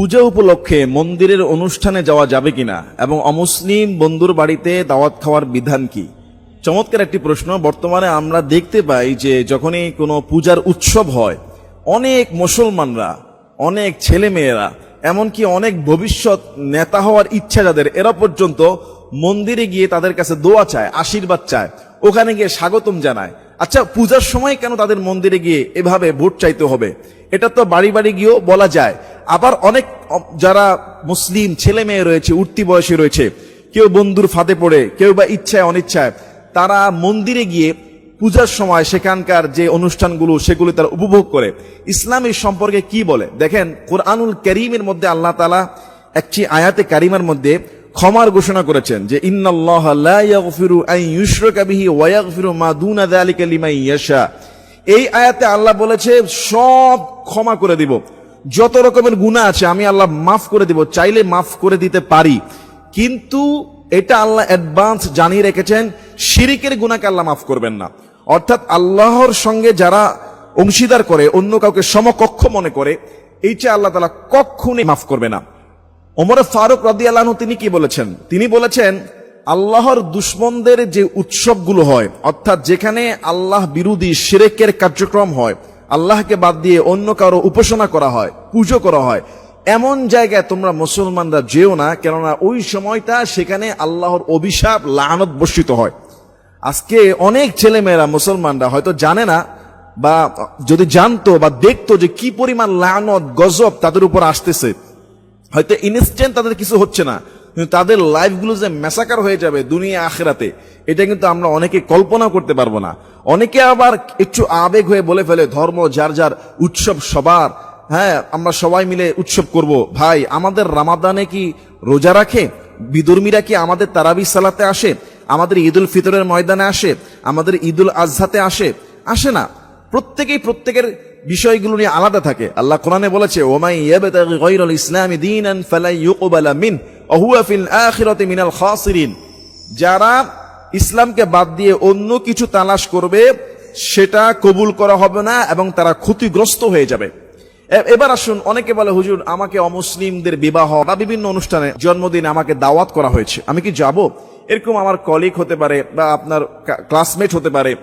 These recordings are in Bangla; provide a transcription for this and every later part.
পূজা উপলক্ষে মন্দিরের অনুষ্ঠানে যাওয়া যাবে কিনা এবং অমুসলিম বন্ধুর বাড়িতে দাওয়াত খাওয়ার বিধান কি? চমৎকার একটি প্রশ্ন। বর্তমানে আমরা দেখতে পাই যে যখনই কোনো পূজার উৎসব হয়, অনেক মুসলমানরা, অনেক ছেলে মেয়েরা এমনকি অনেক ভবিষ্যৎ নেতা হওয়ার ইচ্ছা যাদের, এরা পর্যন্ত মন্দিরে গিয়ে তাদের কাছে দোয়া চায়, আশীর্বাদ চায়, ওখানে গিয়ে স্বাগতম জানায়। আচ্ছা পূজার সময় কেন তাদের মন্দিরে গিয়ে এভাবে ভোট চাইতে হবে? এটা তো বাড়ি বাড়ি গিয়েও বলা যায়। আবার অনেক, যারা মুসলিম ছেলে মেয়ে রয়েছে, উঠতি বয়সে রয়েছে, কেউ বন্ধুর ফাঁদে পড়ে, কেউ বা ইচ্ছায়, অনিচ্ছায়, তারা মন্দিরে গিয়ে পূজার সময় সেখানকার যে অনুষ্ঠানগুলো, সেগুলো তারা উপভোগ করে। ইসলাম এই সম্পর্কে কি বলে? দেখেন, কোরআনুল করিমের মধ্যে আল্লাহ তালা একটি আয়াতে কারিমার মধ্যে ক্ষমার ঘোষণা করেছেন যে এই আয়াতে আল্লাহ বলেছে, সব ক্ষমা করে দিব। যত রকমের গুনাহ আছে, আমি আল্লাহ মাফ করে দিব, চাইলে মাফ করে দিতে পারি। কিন্তু এটা আল্লাহ অ্যাডভান্স জানিয়ে রেখেছেন, শিরিকের গুনাহকে আল্লাহ মাফ করবেন না। অর্থাৎ আল্লাহর সঙ্গে যারা অংশীদার করে, অন্য কাউকে সমকক্ষ মনে করে, এইটা আল্লাহ তালা কখনই মাফ করবে না। ওমর ফারুক রাদি আল্লাহ তিনি কি বলেছেন? তিনি বলেছেন, আল্লাহর দুশ্মনদের যে উৎসবগুলো হয়, অর্থাৎ যেখানে আল্লাহ বিরোধী শিরেকের কার্যক্রম হয় আল্লাহকে বাদ দিয়ে অন্য কারও উপাসনা করা হয়, পুজো করা হয়। এমন জায়গায় তোমরা মুসলমানরা যেও না, কেননা ওই সময়টা সেখানে আল্লাহর অভিশাপ লানত বর্ষিত হয়। আজকে অনেক ছেলেমেয়েরা মুসলমানরা হয়তো জানে না বা যদি জানতো বা দেখতো যে কি পরিমাণ লানত, গজব তাদের উপর আসতেছে। হয়তো ইনস্ট্যান্ট তাদের কিছু হচ্ছে না। কিন্তু তাদের লাইফগুলো যে মেসাকার হয়ে যাবে দুনিয়া, আখেরাতে, এটা কিন্তু আমরা অনেকে কল্পনা করতে পারব না। অনেকে আবার একটু আবেগ হয়ে বলে ফেলে, ধর্ম, যার যার, উৎসব সবার। হ্যাঁ আমরা সবাই মিলে উৎসব করব। ভাই, আমাদের রামাদানে কি রোজা রাখে? বিদর্মীরা কি আমাদের তারাবি সালাতে আসে? আমাদের ঈদুল ফিতরের ময়দানে আসে? আমাদের ঈদুল আজহাতে আসে? আসে না। প্রত্যেকেই প্রত্যেকের বিষয়গুলো নিয়ে আলাদা থাকে। আল্লাহ কোরআনে বলেছে, ওমাই ইয়াবতাগি গায়রাল ইসলামি দীনান ফালা মিন। মিনাল খাসিরিন। যারা ইসলামকে বাদ দিয়ে অন্য কিছু তালাশ করবে, সেটা কবুল করা হবে না এবং তারা ক্ষতিগ্রস্ত হয়ে যাবে। এবার আসুন, অনেকে বলে, হুজুর, আমাকে অমুসলিমদের বিবাহ বা বিভিন্ন অনুষ্ঠানে জন্মদিন আমাকে দাওয়াত করা হয়েছে। আমি কি যাব? এরকম আমার কলিগ হতে পারে বা আপনার ক্লাসমেট হতে পারে।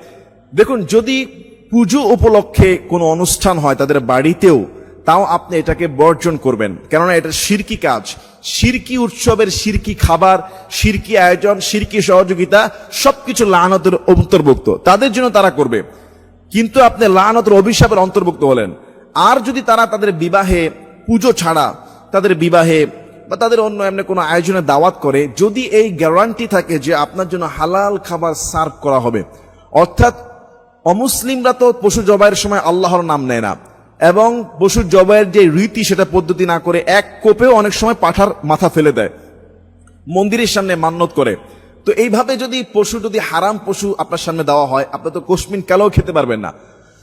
দেখুন, যদি পুজো উপলক্ষে কোনো অনুষ্ঠান হয় তাদের বাড়িতেও, তাও আপনি এটাকে বর্জন করবেন। কেননা এটা শিরকি কাজ। শিরকি উৎসবের শিরকি খাবার শিরকি আয়োজন শিরকি সহযোগিতা, সবকিছু লানতের অন্তর্ভুক্ত। তাদের জন্য তারা করবে। কিন্তু আপনি লানতের অভিশাপের অন্তর্ভুক্ত হলেন। আর যদি তারা তাদের বিবাহে পুজো ছাড়া, তাদের বিবাহে বা তাদের অন্য এমনি কোনো আয়োজনে দাওয়াত করে, যদি এই গ্যারান্টি থাকে যে আপনার জন্য হালাল খাবার সার্ভ করা হবে, অর্থাৎ অমুসলিমরা তো পশু জবাইয়ের সময় আল্লাহর নাম নেয় না এবং পশু জবাইয়ের যে রীতি সেটা পদ্ধতি না করে এক কোপেও অনেক সময় পাঠার মাথা ফেলে দেয়। মন্দিরের সামনে মান্যত করে। তো এইভাবে যদি পশু, যদি হারাম পশু আপনার সামনে দেওয়া হয়, আপনি তো কোশমিন কালেও খেতে পারবেন না।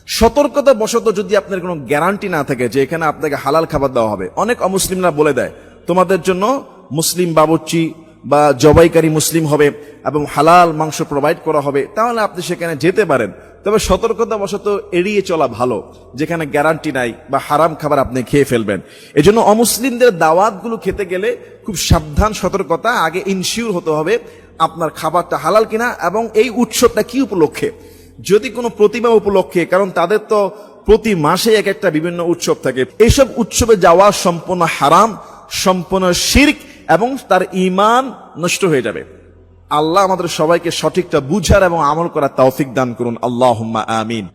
সতর্কতা বশত যদি আপনার কোনো গ্যারান্টি না থাকে যে এখানে আপনাকে হালাল খাবার দেওয়া হবে, অনেক অমুসলিমরা বলে দেয়, তোমাদের জন্য মুসলিম বাবুর্চি বা জবাইকারী মুসলিম হবে এবং হালাল মাংস প্রোভাইড করা হবে, তাহলে আপনি সেখানে যেতে পারেন। তবে সতর্কতা বশত এড়িয়ে চলা ভালো, যেখানে গ্যারান্টি নাই বা হারাম খাবার আপনি খেয়ে ফেলবেন। এজন্য অমুসলিমদের দাওয়াতগুলো খেতে গেলে খুব সাবধান, সতর্কতা, আগে ইনশিওর হতে হবে আপনার খাবারটা হালাল কিনা এবং এই উৎসবটা কি উপলক্ষে। যদি কোনো প্রতিমা উপলক্ষে, কারণ তাদের তো প্রতি মাসে এক একটা বিভিন্ন উৎসব থাকে। এইসব উৎসবে যাওয়া সম্পূর্ণ হারাম সম্পূর্ণ শির্ক এবং তার ইমান নষ্ট হয়ে যাবে। আল্লাহ আমাদের সবাইকে সঠিকটা বুঝার এবং আমল করার তৌফিক দান করুন। আল্লাহ আমিন।